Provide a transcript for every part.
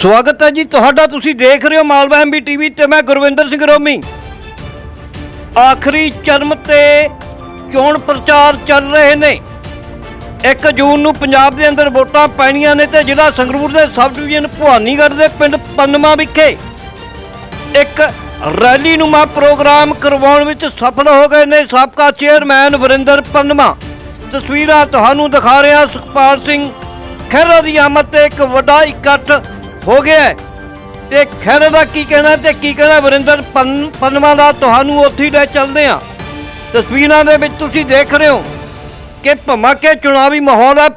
ਸਵਾਗਤ ਹੈ ਜੀ ਤੁਹਾਡਾ, ਤੁਸੀਂ ਦੇਖ ਰਹੇ ਹੋ ਮਾਲਵਾ ਐਮਬੀ ਟੀਵੀ ਤੇ ਮੈਂ ਗੁਰਵਿੰਦਰ ਸਿੰਘ ਰੋਮੀ। ਆਖਰੀ ਚਰਮ ਤੇ ਚੋਣ ਪ੍ਰਚਾਰ ਚੱਲ ਰਹੇ ਨੇ। 1 ਜੂਨ ਨੂੰ ਪੰਜਾਬ ਦੇ ਅੰਦਰ ਵੋਟਾਂ ਪੈਣੀਆਂ ਨੇ ਤੇ ਜ਼ਿਲ੍ਹਾ ਸੰਗਰੂਰ ਦੇ ਸਬ ਡਿਵੀਜ਼ਨ ਭਵਾਨੀਗੜ੍ਹ ਦੇ ਪਿੰਡ ਪੰਨਮਾ ਵਿਖੇ ਇੱਕ ਰੈਲੀ ਨੂੰ ਨੂਮਾ ਪ੍ਰੋਗਰਾਮ ਕਰਵਾਉਣ ਵਿੱਚ ਸਫਲ ਹੋ ਗਏ ਨੇ ਸਾਬਕਾ ਚੇਅਰਮੈਨ ਵਰਿੰਦਰ ਪੰਨਮਾ ਤਸਵੀਰਾਂ ਤੁਹਾਨੂੰ ਦਿਖਾ ਰਿਹਾ ਸੁਖਪਾਲ ਸਿੰਘ ਖਹਿਰਾ ਦੀ ਆਮਦ ਤੇ ਇੱਕ ਵੱਡਾ ਇਕੱਠ ਹੋ ਗਿਆ ਹੈ। ਤੇ ਖਹਿਰਾ ਦਾ ਕੀ ਕਹਿਣਾ ਤੇ ਕੀ ਕਹਿਣਾ ਵਰਿੰਦਰ? ਪੰਨ- ਦਾ ਤੁਹਾਨੂੰ ਉੱਥੇ ਹੀ ਲੈ ਚੱਲਦੇ ਹਾਂ। ਤਸਵੀਰਾਂ ਦੇ ਵਿੱਚ ਤੁਸੀਂ ਦੇਖ ਰਹੇ ਹੋ ਕਿ ਭਮਾਕੇ ਚੁਣਾਵੀ ਮਾਹੌਲ ਹੈ।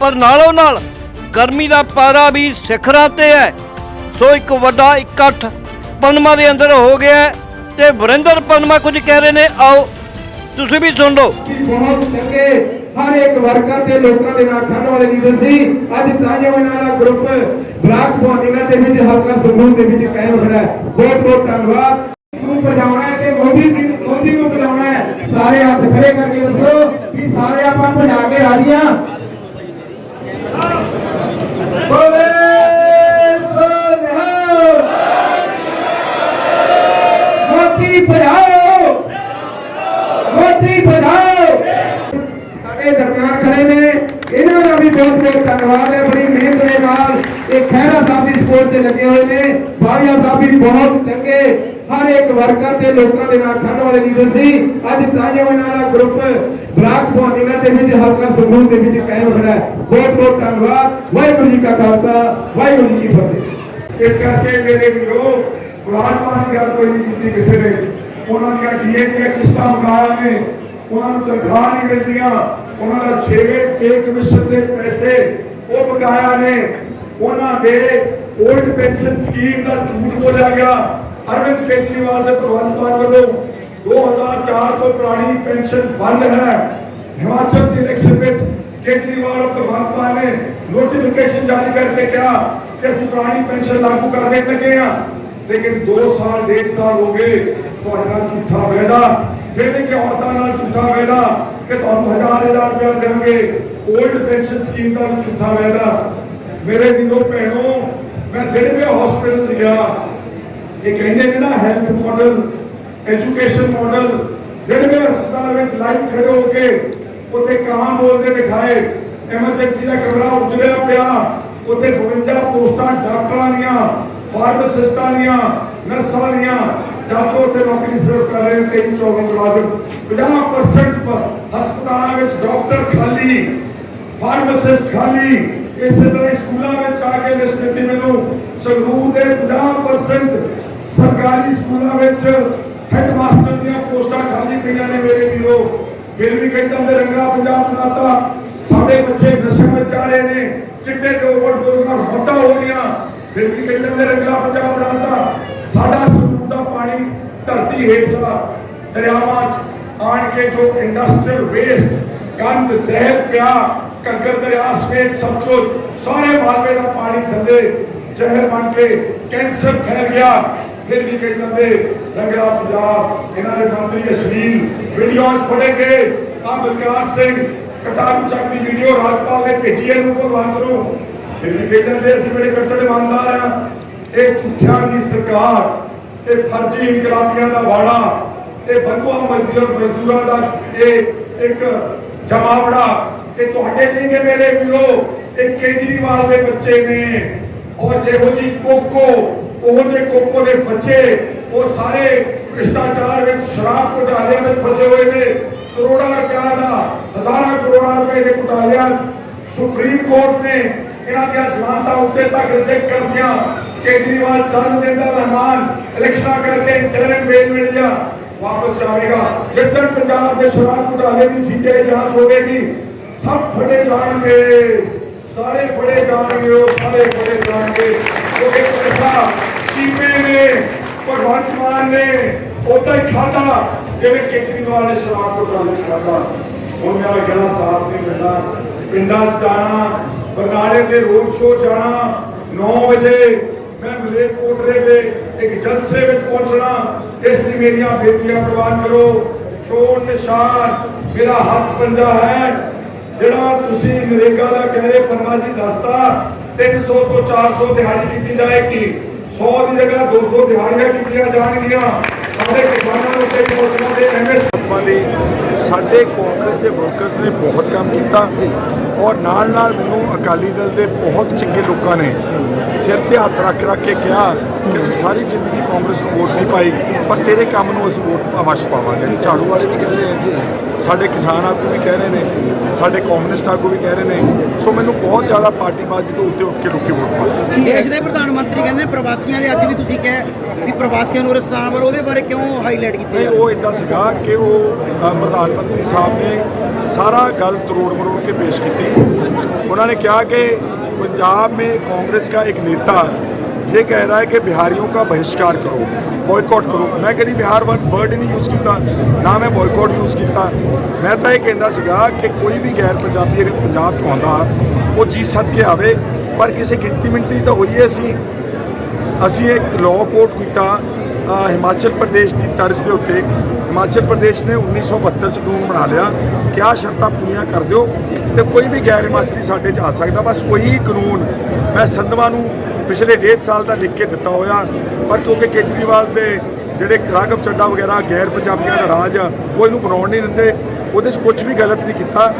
ਪਰ ਨਾਲੋਂ ਨਾਲ ਗਰਮੀ ਦਾ ਪਾਰਾ ਵੀ ਸਿਖਰਾਂ ਤੇ ਹੈ। ਸੋ ਇੱਕ ਵੱਡਾ ਇਕੱਠ ਪਨਮਾ ਦੇ ਅੰਦਰ ਹੋ ਗਿਆ ਤੇ ਵਰਿੰਦਰ ਪਨਮਾ ਕੁਝ ਕਹਿ ਰਹੇ ਨੇ। ਆਓ, ਤੁਸੀਂ ਵੀ ਸੁਣ ਲਓ। ਬਹੁਤ ਚੰਗੇ। ਹਰ ਇੱਕ ਵਰਕਰ ਤੇ ਲੋਕਾਂ ਦੇ ਨਾਲ ਖੜਨ ਵਾਲੇ ਲੀਡਰ ਸੀ। ਅੱਜ ਤਾਈਓ ਇਹਨਾਂ ਦਾ ਗਰੁੱਪ ਬਲਾਕ ਭਵਾਨੀਗੜ੍ਹ ਦੇ ਵਿੱਚ ਹਲਕਾ ਸੰਗਰੂਰ ਦੇ ਵਿੱਚ ਕਾਇਮ ਖੜਾ ਹੈ। ਬਹੁਤ ਬਹੁਤ ਧੰਨਵਾਦ। ਨੂੰ ਪਜਾਉਣਾ ਹੈ ਤੇ ਮੋਦੀ ਮੋਦੀ ਨੂੰ ਪਜਾਉਣਾ ਹੈ। ਸਾਰੇ ਹੱਥ ਖੜੇ ਕਰਕੇ ਦੱਸੋ ਕਿ ਸਾਰੇ ਆਪਾਂ ਭਜਾ ਕੇ ਰਾਜੀ ਹਾਂ ਬੋਲੇ ਸੋਨਿਹਾਲ ਮੋਦੀ ਭਜਾਓ ਮੋਦੀ ਭਜਾਓ ਸਾਡੇ ਦਰਮਿਆਨ ਖੜੇ ਨੇ ਇਹਨਾਂ ਦਾ ਵੀ ਬਹੁਤ ਬਹੁਤ ਧੰਨਵਾਦ ਹੈ ਬੜੀ ਮਿਹਨਤ ਦੇ ਨਾਲ ਇਹ ਖਹਿਰਾ ਸਾਹਿਬ ਤੇ ਲੱਗੇ ਹੋਏ ਨੇ। ਬਾੜੀਆ ਸਾਹਿਬ ਵੀ ਬਹੁਤ ਚੰਗੇ। ਹਰ ਇੱਕ ਵਰਕਰ ਤੇ ਲੋਕਾਂ ਦੇ ਨਾਲ ਖੜਨ ਵਾਲੇ ਲੀਡਰ ਸੀ। ਅੱਜ ਤਾਈਓ ਇਹਨਾਂ ਦਾ ਗਰੁੱਪ ਬਲਾਕ ਭਵਾਨੀਗੜ੍ਹ ਦੇ ਵਿੱਚ ਹਲਕਾ ਸੰਗਰੂਰ ਦੇ ਵਿੱਚ ਕਾਇਮ ਖੜਾ ਹੈ। ਬਹੁਤ ਬਹੁਤ ਧੰਨਵਾਦ। ਵਾਹਿਗੁਰੂ ਜੀ ਕਾ ਖਾਲਸਾ, ਵਾਹਿਗੁਰੂ ਜੀ ਕੀ ਫਤਿਹ। ਇਸ ਕਰਕੇ ਮੇਰੇ ਵੀਰੋ, ਮੁਲਾਜ਼ਮਾਂ ਦੀ ਗੱਲ ਕੋਈ ਨਹੀਂ ਕੀਤੀ ਕਿਸੇ ਨੇ। ਉਹਨਾਂ ਦੀਆਂ ਡੀਏ ਦੀਆਂ ਕਿਸ਼ਤਾਂ ਬਕਾਇਆ ਨੇ। ਉਹਨਾਂ ਨੂੰ ਤਨਖਾਹ ਨਹੀਂ ਮਿਲਦੀਆਂ। ਉਹਨਾਂ ਦਾ 6ਵੇਂ ਪੇ ਕਮਿਸ਼ਨ ਦੇ ਪੈਸੇ ਉਹ ਬਕਾਇਆ ਨੇ। ਉਹਨਾਂ ਦੇ 올ਡ ਪੈਨਸ਼ਨ ਸਕੀਮ ਦਾ ਝੂਠ ਬੋਲਿਆ ਗਿਆ। ਅਰਵਿੰਦ ਕੇਜਰੀਵਾਲ ਦੇ ਭਗਵੰਤ ਮਾਨ ਵੱਲੋਂ 2004 ਤੋਂ ਪੁਰਾਣੀ ਪੈਨਸ਼ਨ ਬੰਦ ਹੈ। ਹਿਮਾਚਲ ਦੇ ਇਲੈਕਸ਼ਨ ਵਿੱਚ ਕੇਜਰੀਵਾਲ ਔਰ ਭਗਵੰਤ ਮਾਨ ਨੇ ਨੋਟੀਫਿਕੇਸ਼ਨ ਜਾਰੀ ਕਰਕੇ ਕਿਹਾ ਕਿ ਅਸੀਂ ਪੁਰਾਣੀ ਪੈਨਸ਼ਨ ਲਾਗੂ ਕਰ ਦੇਣ ਲੱਗੇ ਹਾਂ। ਲੇਕਿਨ 2 ਸਾਲ 1.5 ਸਾਲ ਹੋ ਗਏ, ਤੁਹਾਡੇ ਨਾਲ ਝੂਠਾ ਵਾਅਦਾ। ਜਿਹੜੇ ਕਿ ਔਰਤਾਂ ਨਾਲ ਝੂਠਾ ਵਾਅਦਾ ਕਿ ਤੁਹਾਨੂੰ ਹਜ਼ਾਰ ਹਜ਼ਾਰ ਰੁਪਏ ਦੇਵਾਂਗੇ 올ਡ ਪੈਨਸ਼ਨ ਸਕੀਮ ਦਾ ਵੀ ਝੂਠਾ ਵਾਅਦਾ। ਮੇਰੇ ਵੀਰੋ, ਭੈਣੋ ਮੈਂ ਦਿਲਵੇ ਹਸਪੀਟਲ 'ਚ ਗਿਆ। ਇਹ ਕਹਿੰਦੇ ਨੇ ਨਾ ਹੈਲਥ ਮਾਡਲ ਐਜੂਕੇਸ਼ਨ ਮਾਡਲ ਜਿਹੜੇ ਹਸਪਤਾਲ ਵਿੱਚ ਲਾਈਵ ਖੜੇ ਹੋ ਕੇ ਉੱਥੇ ਕਾਂ ਬੋਲਦੇ ਦਿਖਾਏ। ਐਮਰਜੈਂਸੀ ਦਾ ਕਮਰਾ ਉਜੜਿਆ ਪਿਆ। ਉੱਥੇ 52 ਪੋਸਟਾਂ ਡਾਕਟਰਾਂ ਦੀਆਂ ਫਾਰਮਾਸਿਸਟਾਂ ਦੀਆਂ, ਨਰਸਾਂ ਦੀਆਂ। ਜਦ ਤੋਂ ਉੱਥੇ ਨੌਕਰੀ ਸਿਰਫ ਕਰ ਰਹੇ ਨੇ 23 24 ਮੁਲਾਜ਼ਮ। 50% ਹਸਪਤਾਲਾਂ ਵਿੱਚ ਡਾਕਟਰ ਖਾਲੀ ਫਾਰਮਾਸਿਸਟ ਖਾਲੀ। ਇਸੇ ਤਰ੍ਹਾਂ ਸਕੂਲਾਂ ਵਿੱਚ ਆ ਕੇ ਲਿਸਟ ਮੈਨੂੰ ਸੰਗਰੂਰ ਦੇ 50% ਸਰਕਾਰੀ ਸਕੂਲਾਂ ਵਿੱਚ ਹੈਡਮਾਸਟਰ ਦੀਆਂ ਪੋਸਟਾਂ ਖਾਲੀ ਪਈਆਂ ਨੇ ਮੇਰੇ ਵੀਰੋ। ਫਿਰ ਵੀ ਕਹਿੰਦਾ ਦੇ ਰੰਗਲਾ ਪੰਜਾਬ ਬਣਾਤਾ। ਸਾਡੇ ਬੱਚੇ ਨਸ਼ਿਆਂ ਵਿੱਚ ਆ ਰਹੇ ਨੇ। ਚਿੱਟੇ ਤੇ ਓਵਰਡੋਜ਼ ਨਾਲ ਮੌਤਾਂ ਹੋ ਰਹੀਆਂ। ਫਿਰ ਵੀ ਕਹਿੰਦੇ ਦੇ ਰੰਗਲਾ ਪੰਜਾਬ ਬਣਾਤਾ। ਸਾਡਾ ਸੰਗਰੂਰ ਦਾ ਪਾਣੀ ਧਰਤੀ ਹੇਠਲਾ ਦਰਿਆਵਾਂ 'ਚ ਆਣ ਕੇ ਜੋ ਇੰਡਸਟਰੀਅਲ ਵੇਸਟ ਗੰਦ, ਜ਼ਹਿਰ ਪਿਆ ਘੱਗਰ ਦਰਿਆ ਸਮੇਤ ਸਤਲੁਜ ਸਾਰੇ ਮਾਲਵੇ ਦਾ ਪਾਣੀ ਥੱਲੇ ਜ਼ਹਿਰ ਬਣ ਕੇ ਕੈਂਸਰ ਫੈਲ ਗਿਆ। ਫਿਰ ਵੀ ਕਹੀ ਜਾਂਦੇ ਰੰਗਲਾ ਪੰਜਾਬ, ਇਹਨਾਂ ਦੇ ਮੰਤਰੀ ਅਸ਼ਲੀਲ ਵੀਡੀਓਜ਼ ਫੜੇ ਗਏ। ਆ ਬਲਕਾਰ ਸਿੰਘ ਕਟਾਰੂ ਚੱਕ ਦੀ ਵੀਡੀਓ ਰਾਜਪਾਲ ਨੇ ਭੇਜੀ ਇਹਨੂੰ ਭਗਵੰਤ ਨੂੰ। ਫਿਰ ਵੀ ਕਹੀ ਜਾਂਦੇ ਅਸੀਂ ਬੜੇ ਕੱਟੜ ਇਮਾਨਦਾਰ ਆ ਇਹ ਝੂਠਿਆਂ ਦੀ ਸਰਕਾਰ, ਇਹ ਫਰਜ਼ੀ ਇਨਕਲਾਬੀਆਂ ਦਾ ਵਾੜਾ, ਇਹ ਬੰਗੂਆ ਮਜ਼ਦੂਰ ਮਜ਼ਦੂਰਾਂ ਦਾ ਇਹ ਇੱਕ ਜਮਾਵੜਾ ਇਹ ਤੁਹਾਡੇ ਨਹੀਂ ਮੇਰੇ ਵੀਰੋ, ਇਹ ਕੇਜਰੀਵਾਲ ਦੇ ਬੱਚੇ ਨੇ। ਔਰ ਜਿਹੋ ਜੀ ਕੋਕੋ ਉਹ ਦੇ ਕੋਕੋ ਦੇ ਬੱਚੇ, ਉਹ ਸਾਰੇ ਭ੍ਰਿਸ਼ਟਾਚਾਰ ਵਿੱਚ ਸ਼ਰਾਬ ਘੁਟਾਲਿਆਂ ਵਿੱਚ ਫਸੇ ਹੋਏ ਨੇ। ਕਰੋੜਾਂ ਰੁਪਇਆ ਦਾ, ਹਜ਼ਾਰਾਂ ਕਰੋੜਾਂ ਰੁਪਏ ਦੇ ਘੁਟਾਲਿਆਂ ਸੁਪਰੀਮ ਕੋਰਟ ਨੇ ਇਹਨਾਂ ਦੀਆਂ ਜ਼ਮਾਨਤਾਂ ਉੱਤੇ ਤੱਕ ਰਿਜੈਕਟ ਕਰ ਦਿੱਤੀਆਂ ਕੇਜਰੀਵਾਲ ਚੰਦ ਦਿਨ ਦਾ ਮਹਿਮਾਨ, ਇਲੈਕਸ਼ਨਾਂ ਕਰਕੇ ਇੰਟਰਨਲ ਬੇਲ ਮਿਲ ਵਾਪਸ ਆਵੇਗਾ ਜਿੱਦਣ ਪੰਜਾਬ ਦੇ ਸ਼ਰਾਬ ਘੁਟਾਲੇ ਦੀ ਸੀਬੀਆਈ ਜਾਂਚ ਹੋਵੇਗੀ ਸਭ ਫੜੇ ਜਾਣਗੇ, ਸਾਰੇ ਫੜੇ ਜਾਣਗੇ, ਉਹ ਸਾਰੇ ਫੜੇ ਜਾਣਗੇ। ਉਹ ਪੈਸਾ ਚੀਪੇ ਨੇ, ਭਗਵੰਤ ਮਾਨ ਨੇ, ਉਦਾਂ ਹੀ ਖਾਦਾ ਜਿਵੇਂ ਕੇਜਰੀਵਾਲ ਨੇ ਸ਼ਰਾਬ ਘੁਟਾਲੇ ਚ ਖਾਦਾ ਹੁਣ ਮੇਰਾ ਗਲਾ ਸਾਫ਼ ਨਹੀਂ ਮਿਲਦਾ ਪਿੰਡਾਂ 'ਚ ਜਾਣਾ, ਬਰਨਾਲੇ ਦੇ ਰੋਡ ਸ਼ੋਅ ਜਾਣਾ 9 ਵਜੇ ਮੈਂ ਮਲੇਰਕੋਟਲੇ ਦੇ ਇੱਕ ਜਲਸੇ ਵਿੱਚ ਪਹੁੰਚਣਾ। ਇਸ ਲਈ ਮੇਰੀਆਂ ਬੇਨਤੀਆਂ ਪ੍ਰਵਾਨ ਕਰੋ। ਚੋਣ ਨਿਸ਼ਾਨ, ਮੇਰਾ ਹੱਥ ਪੰਜਾ ਹੈ। ਜਿਹੜਾ ਤੁਸੀਂ ਨਰੇਗਾ ਦਾ ਕਹਿ ਰਹੇ ਪਰਮਾ ਜੀ ਦੱਸਤਾ 300 ਤੋਂ 400 ਦਿਹਾੜੀ ਕੀਤੀ ਜਾਏਗੀ। 100 ਦੀ ਜਗ੍ਹਾ 200 ਦਿਹਾੜੀਆਂ ਕੀਤੀਆਂ ਜਾਣਗੀਆਂ। ਸਾਡੇ ਕਿਸਾਨਾਂ ਨੂੰ ਕਈ ਫਸਲਾਂ ਦੇ ਐਮਐਸ ਲਈ ਸਾਡੇ ਕਾਂਗਰਸ ਦੇ ਵਰਕਰਸ ਨੇ ਬਹੁਤ ਕੰਮ ਕੀਤਾ। ਔਰ ਨਾਲ ਨਾਲ ਮੈਨੂੰ ਅਕਾਲੀ ਦਲ ਦੇ ਬਹੁਤ ਚੰਗੇ ਲੋਕਾਂ ਨੇ ਸਿਰ ਤੇ ਹੱਥ ਰੱਖ ਰੱਖ ਕੇ ਕਿਹਾ ਕਿ ਅਸੀਂ ਸਾਰੀ ਜ਼ਿੰਦਗੀ ਕਾਂਗਰਸ ਨੂੰ ਵੋਟ ਨਹੀਂ ਪਾਈ ਪਰ ਤੇਰੇ ਕੰਮ ਨੂੰ ਅਸੀਂ ਵੋਟ ਅਵਸ਼ ਪਾਵਾਂਗੇ। ਝਾੜੂ ਵਾਲੇ ਵੀ ਕਹਿੰਦੇ ਆ ਸਾਡੇ ਕਿਸਾਨ ਆਗੂ ਵੀ ਕਹਿ ਰਹੇ ਨੇ ਸਾਡੇ ਕਮਿਊਨਿਸਟ ਆਗੂ ਵੀ ਕਹਿ ਰਹੇ ਨੇ। ਸੋ ਮੈਨੂੰ ਬਹੁਤ ਜ਼ਿਆਦਾ ਪਾਰਟੀਬਾਜ਼ੀ ਤੋਂ ਉੱਤੇ ਉੱਠ ਕੇ ਲੋਕੀ ਵੋਟ ਪਾਉਂਦੇ ਦੇਸ਼ ਦੇ ਪ੍ਰਧਾਨ ਮੰਤਰੀ ਕਹਿੰਦੇ ਪ੍ਰਵਾਸੀਆਂ ਦੇ ਅੱਜ ਵੀ ਤੁਸੀਂ ਕਿਹਾ ਵੀ ਪ੍ਰਵਾਸੀਆਂ ਨੂੰ ਰਸਤਾਨ ਪਰ ਉਹਦੇ ਬਾਰੇ ਕਿਉਂ ਹਾਈਲਾਈਟ ਕੀਤੇ ਉਹ ਇਦਾਂ ਸੀਗਾ ਕਿ ਉਹ ਪ੍ਰਧਾਨ ਮੰਤਰੀ ਸਾਹਿਬ ਨੇ ਸਾਰਾ ਗੱਲ ਤਰੋੜ ਮਰੋੜ ਕੇ ਪੇਸ਼ ਕੀਤੀ। ਉਹਨਾਂ ਨੇ ਕਿਹਾ ਕਿ पंजाब में कांग्रेस का एक नेता ये कह रहा है कि बिहारियों का बहिष्कार करो बॉयकॉट करो मैं कभी बिहार वर्ड वर्ड ही नहीं यूज़ किया ना मैं बॉयकॉट यूज़ किया मैं ਤਾਂ ਇਹ ਕਹਿੰਦਾ ਸੀਗਾ ਕਿ ਕੋਈ ਵੀ ਗੈਰ ਪੰਜਾਬੀ ਅਗਰ ਪੰਜਾਬ 'ਚ ਆਉਂਦਾ ਉਹ ਜੀ ਸੱਦ ਕੇ ਆਵੇ ਪਰ ਕਿਸੇ ਗਿਣਤੀ ਮਿੰਟੀ ਤਾਂ ਹੋਈਏ ਅਸੀਂ ਅਸੀਂ ਇੱਕ ਲਾਅ ਕੋਡ ਕੀਤਾ ਅ, ਹਿਮਾਚਲ ਪ੍ਰਦੇਸ਼ ਦੀ ਤਰਜ਼ ਦੇ ਉੱਤੇ ਹਿਮਾਚਲ ਪ੍ਰਦੇਸ਼ ਨੇ 1972 ਚ ਕਾਨੂੰਨ ਬਣਾ ਲਿਆ। ਕਿ ਆਹ ਸ਼ਰਤਾਂ ਪੂਰੀਆਂ ਕਰ ਦਿਓ ਤੇ ਕੋਈ ਵੀ ਗੈਰ ਹਿਮਾਚਲੀ ਸਾਡੇ ਚ ਆ ਸਕਦਾ। ਬਸ ਉਹੀ ਕਾਨੂੰਨ ਮੈਂ ਸੰਧਵਾ ਨੂੰ ਪਿਛਲੇ ਡੇਢ ਸਾਲ ਦਾ ਲਿਖ ਕੇ ਦਿੱਤਾ ਹੋਇਆ। ਪਰ ਕਿਉਂਕਿ ਕੇਜਰੀਵਾਲ ਤੇ ਜਿਹੜੇ ਰਾਘਵ ਚੱਡਾ ਵਗੈਰਾ ਗੈਰ ਪੰਜਾਬੀਆਂ ਦਾ ਰਾਜ ਆ ਉਹ ਇਹਨੂੰ ਬਣਾਉਣ ਨਹੀਂ ਦਿੰਦੇ। ਉਹਦੇ 'ਚ ਕੁਝ ਵੀ ਗਲਤ ਨਹੀਂ ਕੀਤਾ।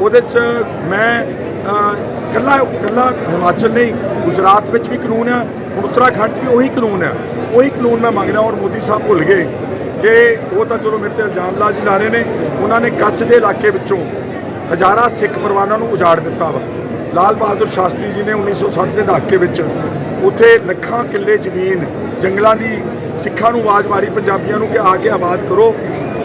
ਉਹਦੇ 'ਚ ਮੈਂ ਅ, ਕੱਲਾ ਕੱਲਾ ਹਿਮਾਚਲ ਨਹੀਂ ਗੁਜਰਾਤ ਵਿੱਚ ਵੀ ਕਾਨੂੰਨ ਆ। ਹੁਣ ਉੱਤਰਾਖੰਡ 'ਚ ਵੀ ਉਹੀ ਕਾਨੂੰਨ ਆ। ਉਹੀ ਕਾਨੂੰਨ ਮੈਂ ਮੰਗ ਰਿਹਾ ਔਰ ਮੋਦੀ ਸਾਹਿਬ ਭੁੱਲ ਗਏ। ਕਿ ਉਹ ਤਾਂ ਚਲੋ ਮੇਰੇ ਤੇ ਇਲਜ਼ਾਮ ਲਾਜੀ ਲਾ ਰਹੇ ਨੇ, ਉਹਨਾਂ ਨੇ ਕੱਚ ਦੇ ਇਲਾਕੇ ਵਿੱਚੋਂ ਹਜ਼ਾਰਾਂ ਸਿੱਖ ਪਰਿਵਾਰਾਂ ਨੂੰ ਉਜਾੜ ਦਿੱਤਾ ਵਾ। ਲਾਲ ਬਹਾਦਰ ਸ਼ਾਸਤਰੀ ਜੀ ਨੇ 1960 ਦੇ ਦਹਾਕੇ ਵਿੱਚ ਉੱਥੇ ਲੱਖਾਂ ਕਿੱਲੇ ਜ਼ਮੀਨ ਜੰਗਲਾਂ ਦੀ ਸਿੱਖਾਂ ਨੂੰ ਆਵਾਜ਼ ਮਾਰੀ, ਪੰਜਾਬੀਆਂ ਨੂੰ ਕਿ ਆ ਕੇ ਆਬਾਦ ਕਰੋ।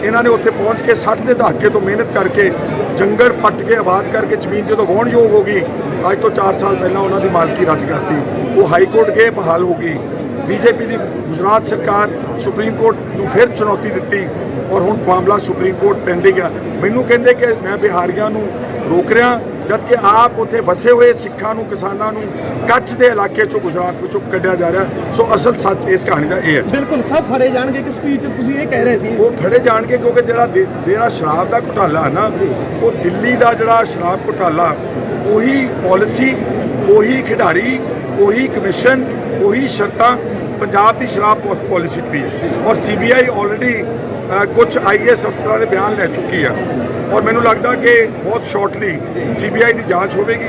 ਇਹਨਾਂ ਨੇ ਉੱਥੇ ਪਹੁੰਚ ਕੇ 60 ਦੇ ਦਹਾਕੇ ਤੋਂ ਮਿਹਨਤ ਕਰਕੇ ਜੰਗਲ ਪੱਟ ਕੇ ਆਬਾਦ ਕਰਕੇ ਜ਼ਮੀਨ ਜਦੋਂ ਵਾਹੁਣਯੋਗ ਹੋ ਗਈ, ਅੱਜ ਤੋਂ 4 ਸਾਲ ਪਹਿਲਾਂ ਉਹਨਾਂ ਦੀ ਮਾਲਕੀ ਰੱਦ ਕਰਤੀ। ਉਹ ਹਾਈ ਕੋਰਟ ਗਏ, ਬਹਾਲ ਹੋ ਗਈ। ਬੀਜੇਪੀ ਦੀ ਗੁਜਰਾਤ ਸਰਕਾਰ ਸੁਪਰੀਮ ਕੋਰਟ ਨੂੰ ਫਿਰ ਚੁਣੌਤੀ ਦਿੱਤੀ ਔਰ ਹੁਣ ਮਾਮਲਾ ਸੁਪਰੀਮ ਕੋਰਟ ਪੈਂਡਿੰਗ ਆ ਮੈਨੂੰ ਕਹਿੰਦੇ ਕਿ ਮੈਂ ਬਿਹਾਰੀਆਂ ਨੂੰ ਰੋਕ ਰਿਹਾ ਜਦ ਕਿ ਆਪ ਉੱਥੇ ਵਸੇ ਹੋਏ ਸਿੱਖਾਂ ਨੂੰ ਕਿਸਾਨਾਂ ਨੂੰ ਕੱਚ ਦੇ ਇਲਾਕੇ ਚੋਂ ਗੁਜਰਾਤ ਵਿੱਚੋਂ ਕੱਢਿਆ ਜਾ ਰਿਹਾ ਸੋ ਅਸਲ ਸੱਚ ਇਸ ਕਹਾਣੀ ਦਾ ਇਹ ਹੈ ਬਿਲਕੁਲ ਸਭ ਫੜੇ ਜਾਣਗੇ ਕਿ ਸਪੀਚ ਤੁਸੀਂ ਇਹ ਕਹਿ ਰਹੇ ਸੀ ਉਹ ਫੜੇ ਜਾਣਗੇ ਕਿਉਂਕਿ ਜਿਹੜਾ ਜਿਹੜਾ ਸ਼ਰਾਬ ਦਾ ਘੁਟਾਲਾ ਹੈ ਨਾ ਉਹ ਦਿੱਲੀ ਦਾ ਜਿਹੜਾ ਸ਼ਰਾਬ ਘੁਟਾਲਾ ਉਹੀ ਪਾਲਿਸੀ ਉਹੀ ਖਿਡਾਰੀ ਉਹੀ ਕਮਿਸ਼ਨ ਉਹੀ ਸ਼ਰਤਾਂ ਪੰਜਾਬ ਦੀ ਸ਼ਰਾਬ ਪਾਲਿਸੀ ਵੀ ਹੈ ਔਰ ਸੀਬੀਆਈ ਆਲਰੇਡੀ ਕੁਝ ਆਈਐਸ ਅਫਸਰਾਂ ਦੇ ਬਿਆਨ ਲੈ ਚੁੱਕੀ ਆ। ਔਰ ਮੈਨੂੰ ਲੱਗਦਾ ਕਿ ਬਹੁਤ ਸ਼ਾਰਟਲੀ ਸੀਬੀਆਈ ਦੀ ਜਾਂਚ ਹੋਵੇਗੀ।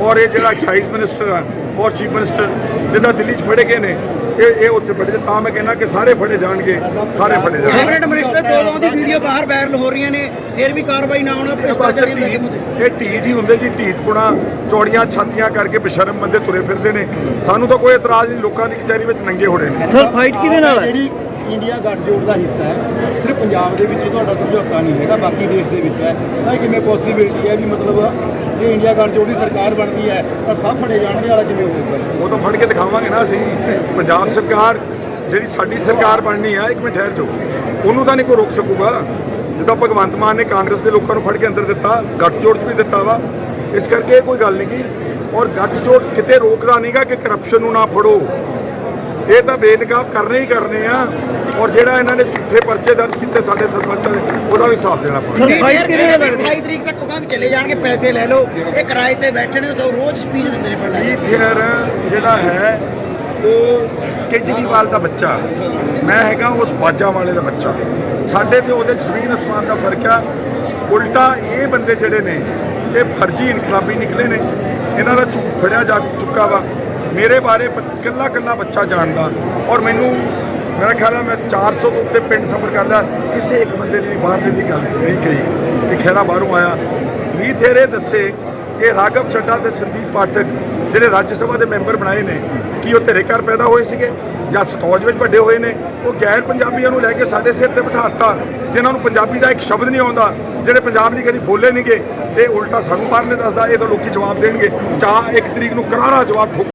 ਔਰ ਇਹ ਜਿਹੜਾ ਐਕਸਾਈਜ਼ ਮਿਨਿਸਟਰ ਆ, ਔਰ ਚੀਫ ਮਿਨਿਸਟਰ ਜਿੱਦਾਂ ਦਿੱਲੀ 'ਚ ਫੜੇ ਗਏ ਨੇ ਇਹ ਇਹ ਉੱਥੇ ਫੜੇ ਤਾਂ ਮੈਂ ਕਹਿੰਦਾ ਕਿ ਸਾਰੇ ਫੜੇ ਜਾਣਗੇ ਸਾਰੇ ਫੜੇ ਜਾਣਗੇ। ਕੈਬਨਿਟ ਮਿਨਿਸਟਰ ਦੋ ਦੋ ਦੀ ਵੀਡੀਓ ਬਾਹਰ ਵਾਇਰਲ ਹੋ ਰਹੀਆਂ ਨੇ ਫਿਰ ਵੀ ਕਾਰਵਾਈ ਨਾ ਹੋਣਾ ਭ੍ਰਿਸ਼ਟਾਚਾਰੀ ਦੇ ਲੱਗੇ ਮੁੱਦੇ। ਇਹ ਢੀਠ ਹੀ ਹੁੰਦੇ ਜੀ ਢੀਠਪੁਣਾ ਚੌੜੀਆਂ ਛਾਤੀਆਂ ਕਰਕੇ ਬੇਸ਼ਰਮ ਬੰਦੇ ਤੁਰੇ ਫਿਰਦੇ ਨੇ। ਸਾਨੂੰ ਤਾਂ ਕੋਈ ਇਤਰਾਜ਼ ਨਹੀਂ ਲੋਕਾਂ ਦੀ ਕਚਹਿਰੀ ਵਿੱਚ ਨੰਗੇ ਹੋੜੇ ਨੇ। ਸਰ ਫਾਈਟ ਕਿਹਦੇ ਨਾਲ ਹੈ? ਜਿਹੜੀ ਇੰਡੀਆ ਗੱਠਜੋੜ ਦਾ ਹਿੱਸਾ ਹੈ। ਸਿਰਫ ਪੰਜਾਬ ਦੇ ਵਿੱਚ ਤੁਹਾਡਾ ਸਮਝੌਤਾ ਨਹੀਂ ਹੈਗਾ, ਬਾਕੀ ਦੇਸ਼ ਦੇ ਵਿੱਚ ਹੈ। ਤਾਂ ਇਹ ਕਿਵੇਂ ਪੋਸੀਬਿਲਿਟੀ ਹੈ ਵੀ ਮਤਲਬ ਜੇ ਇੰਡੀਆ ਗੱਠਜੋੜ ਦੀ ਸਰਕਾਰ ਬਣਦੀ ਹੈ, ਤਾਂ ਸਭ ਫੜੇ ਜਾਣਗੇ ਵਾਲਾ ਕਿਵੇਂ ਹੋਊਗਾ? ਉਹ ਤਾਂ ਫੜ ਕੇ ਦਿਖਾਵਾਂਗੇ ਨਾ ਅਸੀਂ। ਪੰਜਾਬ ਸਰਕਾਰ ਜਿਹੜੀ ਸਾਡੀ ਸਰਕਾਰ ਬਣਨੀ ਆ, ਇੱਕ ਮਿੰਟ ਠਹਿਰ ਜਾਓ। ਉਹਨੂੰ ਤਾਂ ਨਹੀਂ ਕੋਈ ਰੋਕ ਸਕੂਗਾ। ਜਿੱਦਾਂ ਭਗਵੰਤ ਮਾਨ ਨੇ ਕਾਂਗਰਸ ਦੇ ਲੋਕਾਂ ਨੂੰ ਫੜ ਕੇ ਅੰਦਰ ਦਿੱਤਾ, ਗੱਠਜੋੜ 'ਚ ਵੀ ਦਿੱਤਾ ਵਾ। ਇਸ ਕਰਕੇ ਇਹ ਕੋਈ ਗੱਲ ਨਹੀਂ ਗੀ। ਔਰ ਗੱਠਜੋੜ ਕਿਤੇ ਰੋਕਦਾ ਨਹੀਂਗਾ ਕਿ ਕਰਪਸ਼ਨ ਨੂੰ ਨਾ ਫੜੋ। ਇਹ ਤਾਂ ਬੇਨਕਾਬ ਕਰਨੇ ਹੀ ਕਰਨੇ ਆ। ਔਰ ਜਿਹੜਾ ਇਹਨਾਂ ਨੇ ਝੂਠੇ ਪਰਚੇ ਦਰਜ ਕੀਤੇ ਸਾਡੇ ਸਰਪੰਚਾਂ ਦੇ ਉਹਦਾ ਵੀ ਹਿਸਾਬ ਦੇਣਾ ਪਊਗਾ। ਨਹੀਂ fight ਯਾਰ ਕਿਹਦੇ ਨਾਲ ਕਹਿੰਦੇ 28 ਤਰੀਕ ਤੱਕ ਉਹ ਕਹਿੰਦੇ ਚਲੇ ਜਾਣਗੇ ਪੈਸੇ ਲੈ ਲਓ ਇਹ ਕਿਰਾਏ ਤੇ ਬੈਠੇ ਨੇ ਸੋ ਰੋਜ਼ ਸਪੀਚ ਦਿੰਦੇ ਨੇ ਪਿੰਡਾਂ। ਇਹ ਥੀਅਰ ਜਿਹੜਾ ਹੈ ਉਹ ਕੇਜਰੀਵਾਲ ਦਾ ਬੱਚਾ। ਮੈਂ ਹੈਗਾ ਉਸ ਬਾਜਾਂ ਵਾਲੇ ਦਾ ਬੱਚਾ। ਸਾਡੇ ਤੇ ਉਹਦੇ ਜ਼ਮੀਨ ਅਸਮਾਨ ਦਾ ਫ਼ਰਕ ਆ। ਉਲਟਾ ਇਹ ਬੰਦੇ ਜਿਹੜੇ ਨੇ ਇਹ ਫਰਜ਼ੀ ਇਨਕਲਾਬੀ ਨਿਕਲੇ ਨੇ। ਇਹਨਾਂ ਦਾ ਝੂਠ ਫੜਿਆ ਜਾ ਚੁੱਕਾ ਵਾ। ਮੇਰੇ ਬਾਰੇ ਕੱਲਾ ਕੱਲਾ ਬੱਚਾ ਜਾਣਦਾ ਔਰ ਮੈਨੂੰ, ਮੇਰਾ ਖਿਆਲ ਹੈ ਮੈਂ 400 ਤੋਂ ਉੱਤੇ ਪਿੰਡ ਸਫ਼ਰ ਕਰ ਲਿਆ। ਕਿਸੇ ਇੱਕ ਬੰਦੇ ਨੇ ਬਾਹਰਲੇ ਦੀ ਗੱਲ ਨਹੀਂ ਕਹੀ ਕਿ ਖੈਰਾ ਬਾਹਰੋਂ ਆਇਆ। ਨੀ ਥੇਰੇ ਦੱਸੇ ਕਿ ਰਾਘਵ ਚੱਡਾ ਤੇ ਸੰਦੀਪ ਪਾਠਕ ਜਿਹੜੇ ਰਾਜ ਸਭਾ ਦੇ ਮੈਂਬਰ ਬਣਾਏ ਨੇ, ਕੀ ਉਹ ਤੇਰੇ ਘਰ ਪੈਦਾ ਹੋਏ ਸੀਗੇ ਜਾਂ ਸਤੌਜ ਵਿੱਚ ਵੱਡੇ ਹੋਏ ਨੇ? ਉਹ ਗੈਰ ਪੰਜਾਬੀਆਂ ਨੂੰ ਲੈ ਕੇ ਸਾਡੇ ਸਿਰ ਤੇ ਬਿਠਾਤਾ, ਜਿਨ੍ਹਾਂ ਨੂੰ ਪੰਜਾਬੀ ਦਾ ਇੱਕ ਸ਼ਬਦ ਨਹੀਂ ਆਉਂਦਾ, ਜਿਹੜੇ ਪੰਜਾਬ ਦੀ ਕਦੀ ਬੋਲੇ ਨਹੀਂਗੇ ਤੇ ਉਲਟਾ ਸਾਨੂੰ ਬਾਹਰਲੇ ਦੱਸਦਾ, ਇਹ ਤਾਂ ਲੋਕੀ ਜਵਾਬ ਦੇਣਗੇ। ਚਾਹ ਇੱਕ ਤਰੀਕ ਨੂੰ ਕਰਾਰਾ ਜਵਾਬ ਠੋਕ